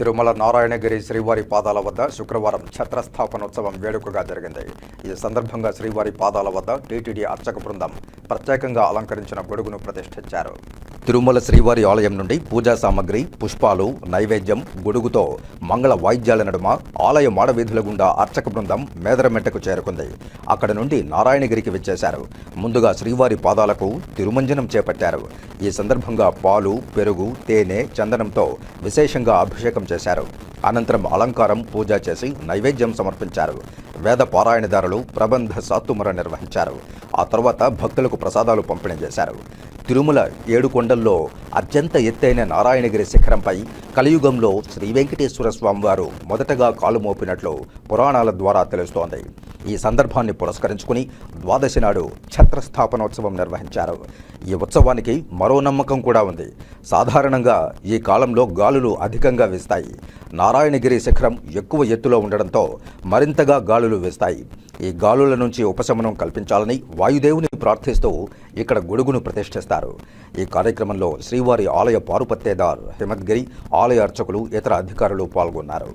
తిరుమల నారాయణగిరి శ్రీవారి పాదాల వద్ద శుక్రవారం ఛత్రస్థాపనోత్సవం వేడుకగా జరిగింది. ఈ సందర్భంగా శ్రీవారి పాదాల వద్ద టీటీడీ అర్చక బృందం ప్రత్యేకంగా అలంకరించిన గొడుగును ప్రతిష్ఠించారు. తిరుమల శ్రీవారి ఆలయం నుండి పూజా సామగ్రి పుష్పాలు నైవేద్యం గొడుగుతో మంగళ వాయిద్యాల నడుమ ఆలయ మాడవీధుల గుండా అర్చక బృందం మేదరమెట్టకు చేరుకుంది. అక్కడ నుండి నారాయణగిరికి విచ్చేశారు. ముందుగా శ్రీవారి పాదాలకు తిరుమంజనం చేపట్టారు. ఈ సందర్భంగా పాలు పెరుగు తేనె చందనంతో విశేషంగా అభిషేకం చేశారు. అనంతరం అలంకారం పూజ చేసి నైవేద్యం సమర్పించారు. వేద పారాయణదారులు ప్రబంధ సాత్తుమర నిర్వహించారు. ఆ తర్వాత భక్తులకు ప్రసాదాలు పంపిణీ చేశారు. తిరుమల ఏడుకొండల్లో అత్యంత ఎత్తైన నారాయణగిరి శిఖరంపై కలియుగంలో శ్రీ వెంకటేశ్వర స్వామివారు మొదటగా కాలు మోపినట్లు పురాణాల ద్వారా తెలుస్తోంది. ఈ సందర్భాన్ని పురస్కరించుకుని ద్వాదశి నాడు ఛత్రస్థాపనోత్సవం నిర్వహించారు. ఈ ఉత్సవానికి మరో నమ్మకం కూడా ఉంది. సాధారణంగా ఈ కాలంలో గాలులు అధికంగా వీస్తాయి. నారాయణగిరి శిఖరం ఎక్కువ ఎత్తులో ఉండడంతో మరింతగా గాలులు వీస్తాయి. ఈ గాలుల నుంచి ఉపశమనం కల్పించాలని వాయుదేవుని ప్రార్థిస్తూ ఇక్కడ గొడుగును ప్రతిష్ఠిస్తారు. ఈ కార్యక్రమంలో శ్రీవారి ఆలయ పారుపత్తేదార్ హిమద్గిరి ఆలయ అర్చకులు ఇతర అధికారులు పాల్గొన్నారు.